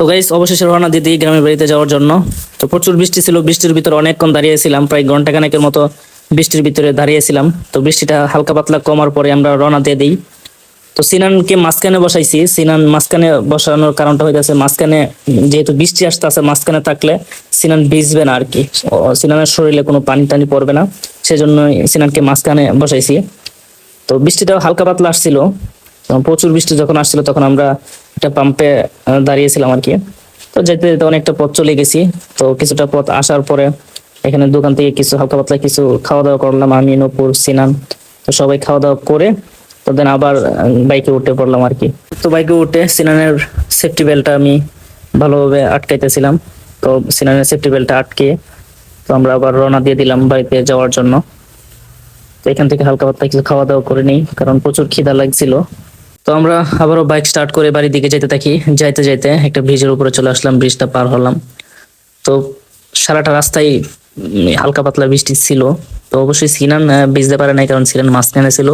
তো গাইস অবশেষে রওনা দিতে গ্রামের বাড়িতে যাওয়ার জন্য। তো প্রচুর বৃষ্টি ছিল, বৃষ্টির ভিতরে অনেকক্ষণ দাঁড়িয়েছিলাম, প্রায় ঘণ্টা খানেকের মতো বৃষ্টির ভিতরে দাঁড়িয়েছিলাম। তো বৃষ্টিটা হালকা পাতলা কমার পরে আমরা রওনা দিয়ে দিই। তো সিনানকে মাঝখানে বসাইছি, সিনান মাঝখানে বসানোর কারণটা হইতেছে মাঝখানে যেহেতু বৃষ্টি আসতে আসতেছে, মাঝখানে থাকলে সিনান ভিজবে না আর কি সিনানের শরীরে কোনো পানি টানি পড়বে না, সেজন্য সিনানকে মাঝখানে বসাইছি। তো বৃষ্টিটাও হালকা পাতলা আসছিল। প্রচুর বৃষ্টি যখন আসছিল, তখন আমরা একটা পাম্পে দাঁড়িয়েছিলাম আর কি। তো যেতে যেতে অনেকটা পথ চলে গেছি। তো কিছুটা পথ আসার পরে এখানে দোকান থেকে কিছু হালকা পাতলা কিছু খাওয়া দাওয়া করলাম, আমি, নপুর, সিনান। তো সবাই খাওয়া দাওয়া করে, তো দেন আবার বাইকে উঠে পড়লাম আর কি। তো বাইকে উঠে সিনানের সেফটি বেল্টটা আমি ভালোভাবে আটকাইতেছিলাম। তো সিনানের সেফটি বেল্টটা আটকে, তো আমরা আবার রওনা দিয়ে দিলাম বাড়িতে যাওয়ার জন্য। তো এখান থেকে হালকা পাতলা কিছু খাওয়া দাওয়া করে নিই, কারণ প্রচুর খিদা লাগছিল। তো আমরা আবারও বাইক স্টার্ট করে বাড়ির দিকে যেতে থাকি। যাইতে যাইতে একটা ব্রিজের উপরে চলে আসলাম ব্রিজটা পার হলাম। তো সারাটা রাস্তায় হালকা পাতলা বৃষ্টি ছিল। তো অবশ্যই সিনান ভিজতে পারে নাই কারণ সিনান মাঝখানে ছিল।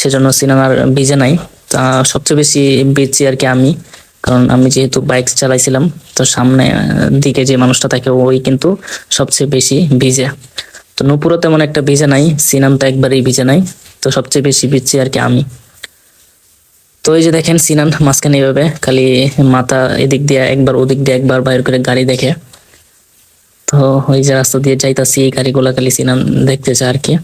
সেজন্য সিনান আর ভিজে নাই। তা সবচেয়ে বেশি ভিজছি আর কি আমি, কারণ আমি যেহেতু বাইক চালাইছিলাম, তো সামনে দিকে যে মানুষটা থাকে ওই কিন্তু সবচেয়ে বেশি ভিজে। তো নুপুরও তেমন একটা ভিজে নাই সিনান তো একবারেই ভিজে নাই। তো সবচেয়ে বেশি ভিজছি আর কি আমি। তো এই যে দেখেন সিনান মাঝখানে এইভাবে, খালি মাথা এদিক দিয়ে একবার, ওদিক দিয়ে একবার বাইর করে গাড়ি দেখে। তো ওই যে রাস্তা দিয়ে যাইতাছি, এই গাড়িগুলা খালি সিনান দেখতেছে আর কি।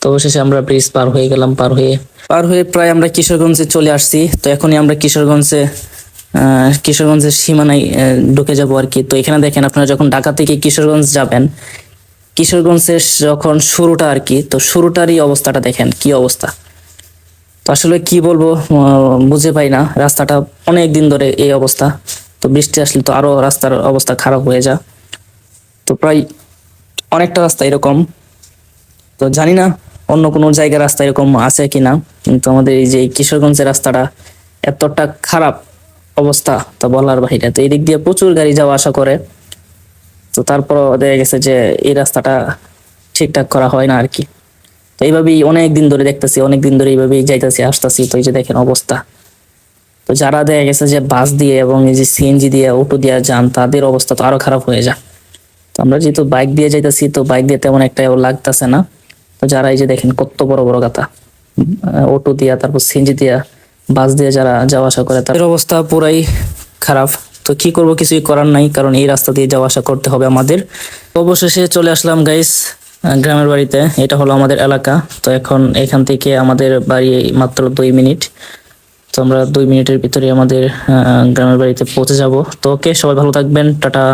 তো অবশেষে আমরা ব্রিজ পার হয়ে গেলাম, পার হয়ে পার হয়ে প্রায় আমরা কিশোরগঞ্জে চলে আসছি। তো এখনই আমরা কিশোরগঞ্জে কিশোরগঞ্জের সীমানায় ঢুকে যাব আর কি। তো এখানে দেখেন আপনারা যখন ঢাকা থেকে কিশোরগঞ্জ যাবেন, কিশোরগঞ্জের যখন শুরুটা আর কি, তো শুরুটারই অবস্থাটা দেখেন, কি অবস্থা। আসলে কি বলব বুঝে পাই না। রাস্তাটা অনেক দিন ধরে এই অবস্থা। তো বৃষ্টি আসলে তো আরও রাস্তার অবস্থা খারাপ হয়ে যায় তো প্রায় অনেকটা রাস্তা এরকম। তো জানি না অন্য কোনো জায়গার রাস্তা এরকম আছে কিনা, কিন্তু আমাদের এই যে কিশোরগঞ্জের রাস্তাটা এতটা খারাপ অবস্থা, তা বলার বাহিরে। তো এই দিক দিয়ে প্রচুর গাড়ি যাওয়া আসা করে। তো তারপর দেখা গেছে যে এই রাস্তাটা ঠিকঠাক করা হয় না আর কি। তো এইভাবেই অনেক দিন ধরে দেখতেছি অনেক দিন ধরে এইভাবেই যাইতেছি, আসতেছি। তো এই যে দেখেন অবস্থা। তো যারা দেখা গেছে যে বাস দিয়ে এবং এই যে সিএনজি দিয়ে অটো দিয়ে যান, তাদের অবস্থা তো আরও খারাপ হয়ে যায়। তো আমরা যেহেতু বাইক দিয়ে যাইতেছি, তো বাইক দিয়ে তেমন একটা লাগতেছে না। তো যারা এই যে দেখেন কত বড় বড় গাতা অটো দিয়া, তারপর সিএনজি দিয়া, বাস দিয়ে যারা যাওয়া আসা করে, তাদের অবস্থা পুরাই খারাপ। তো কি করব কিছুই করার নাই, কারণ এই রাস্তা দিয়ে যাওয়া আসা করতে হবে আমাদের। অবশেষে চলে আসলাম গাইস গ্রামের বাড়িতে, এটা হলো আমাদের এলাকা। তো এখন এখান থেকে আমাদের বাড়ি মাত্র দুই মিনিট। তো আমরা দুই মিনিটের ভিতরে আমাদের গ্রামের বাড়িতে পৌঁছে যাব। তো ওকে, সবাই ভালো থাকবেন। টাটা।